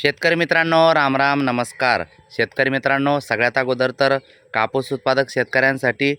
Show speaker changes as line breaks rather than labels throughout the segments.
शेतकरी मित्रांनो राम राम नमस्कार. शेतकरी मित्रांनो सगळ्यात अगोदर तर कापूस उत्पादक शेतकऱ्यांसाठी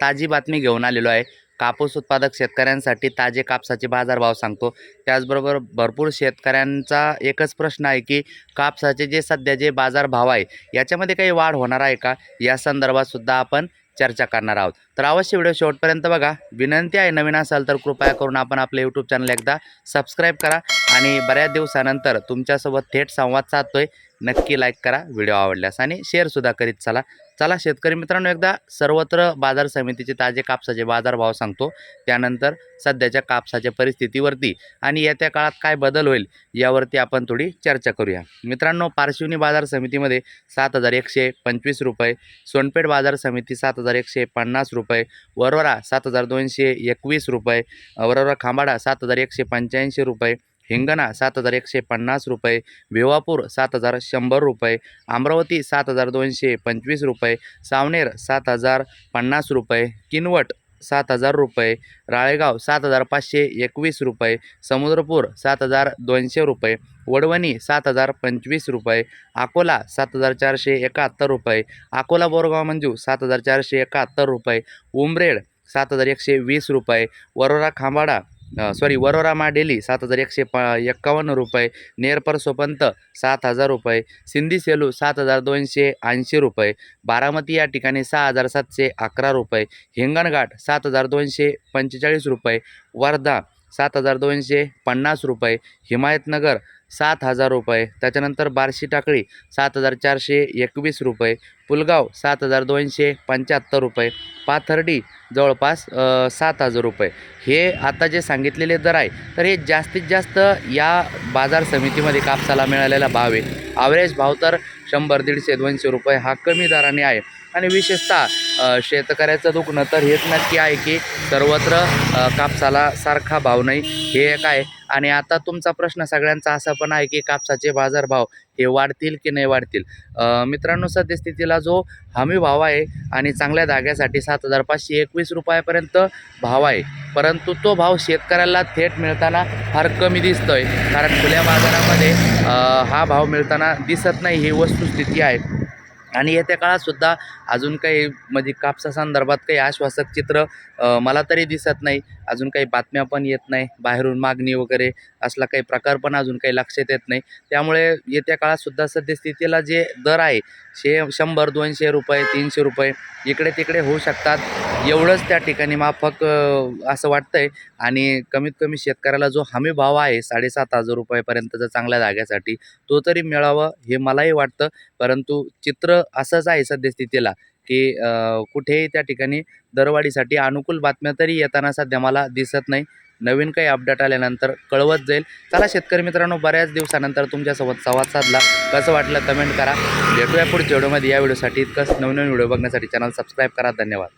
ताजी बातमी घेऊन आलेलो आहे. कापूस उत्पादक शेतकऱ्यांसाठी ताजे कापसाचे बाजारभाव सांगतो. त्याचबरोबर भरपूर शेतकऱ्यांचा एकच प्रश्न आहे की कापसाचे जे सध्या जे बाजारभाव आहे याच्यामध्ये काही वाढ होणार आहे का? या संदर्भातसुद्धा आपण चर्चा करणार आहोत. तर अवश्य व्हिडिओ शेवटपर्यंत बघा. विनंती आहे नवीन असाल तर कृपया करून आपण आपलं यूट्यूब चॅनल एकदा सबस्क्राईब करा. आणि बऱ्याच दिवसानंतर तुमच्यासोबत थेट संवाद साधतोय. नक्की लाईक करा व्हिडिओ आवडल्यास आणि शेअरसुद्धा करीत चला. चला शेतकरी मित्रांनो एकदा सर्वत्र बाजार समितीचे ताजे कापसाचे बाजारभाव सांगतो. त्यानंतर सध्याच्या कापसाच्या परिस्थितीवरती आणि येत्या काळात काय बदल होईल यावरती आपण थोडी चर्चा करूया. मित्रांनो पारशिवनी बाजार समितीमध्ये सात हजार एकशे पंचवीस रुपये सोनपेठ बाजार समिती सात हजार एकशे पन्नास रुपये वरोरा सात हजार दोनशे एकवीस रुपये वरोरा खांबाडा सात हजार एकशे पंच्याऐंशी रुपये हिंगणा सात हजार एकशे पन्नास रुपये भिवापूर सात हजार शंभर रुपये अमरावती सात हजार दोनशे पंचवीस रुपये सावनेर सात हजार पन्नास रुपये किनवट सात हजार रुपये राळेगाव सात हजार पाचशे एकवीस रुपये समुद्रपूर सात हजार दोनशे रुपये वडवणी सात हजार पंचवीस रुपये अकोला सात हजार चारशे एकाहत्तर रुपये अकोला बोरगाव मंजू सात हजार चारशे एकाहत्तर रुपये उमरेड सात हजार एकशे वीस रुपये वरोरा खांबाडा सॉरी वरोरा माडेली सात हजार एकशे प एक्कावन्न रुपये नेरपर सोपंत सात हजार रुपये सिंधी सेलू सात हजार दोनशे ऐंशी रुपये बारामती या ठिकाणी सहा हजार सातशे अकरा रुपये हिंगणघाट सात हजार दोनशे पंचेचाळीस रुपये वर्धा सात हजार दोनशे पन्नास रुपये हिमायतनगर सात हजार रुपये त्याच्यानंतर बार्शी टाकळी सात हजार चारशे एकवीस रुपये पुलगाव सात हजार दोनशे पंच्याहत्तर रुपये पाथर्डी जवळपास सात हजार रुपये. हे आता जे सांगितलेले दर आहे तर हे जास्तीत जास्त या बाजार समितीमध्ये कापसाला मिळालेला भाव आहे. ॲव्हरेज भाव तर शंभर दीडशे दोनशे रुपये हा कमी दराने आहे. आणि विशेषतः शेतकऱ्याचं दुखणं तर हेच नक्की आहे की सर्वत्र कापसाला सारखा भाव नाही. हे एक आहे. आणि आता तुमचा प्रश्न सगळ्यांचा असा पण आहे की कापसाचे बाजारभाव हे वाढतील की नाही वाढतील? मित्रांनो सद्यस्थितीला जो हमी भाव आहे आणि चांगल्या धाग्यासाठी सात हजार पाचशे एकवीस रुपयापर्यंत भाव आहे. परंतु तो भाव शेतकऱ्याला थेट मिळताना फार कमी दिसतो आहे कारण खुल्या बाजारामध्ये हा भाव मिळताना दिसत नाही ही वस्तुस्थिती आहे. आणि येत्या काळातसुद्धा अजून काही म्हणजे कापसासंदर्भात काही आश्वासक चित्र मला तरी दिसत नाही. अजून काही बातम्या पण येत नाही. बाहेरून मागणी वगैरे असला काही प्रकार पण अजून काही लक्षात येत नाही. त्यामुळे येत्या काळातसुद्धा सद्यस्थितीला जे दर आहे शे शंभर दोनशे रुपये तीनशे रुपये इकडे तिकडे होऊ शकतात. एवढंच त्या ठिकाणी माफक असं असं वाटतंय. आणि कमीत कमी शेतकऱ्याला जो हमी भाव आहे साडेसात हजार रुपयापर्यंतचा चांगल्या जाग्यासाठी तो तरी मिळावा हे मलाही वाटतं. परंतु चित्र असंच आहे सद्यस्थितीला की कुठेही त्या ठिकाणी दरवाढीसाठी अनुकूल बातम्या तरी येताना सध्या मला दिसत नाही. नवीन काही अपडेट आल्यानंतर कळवत जाईल. चला शेतकरी मित्रांनो बऱ्याच दिवसानंतर तुमच्यासोबत संवाद साधला. कसं वाटलं कमेंट करा. भेटूया पुढच्या व्हिडिओमध्ये. या व्हिडिओसाठी इतकंच. नवीन नवीन व्हिडिओ बघण्यासाठी चॅनल सबस्क्राईब करा. धन्यवाद.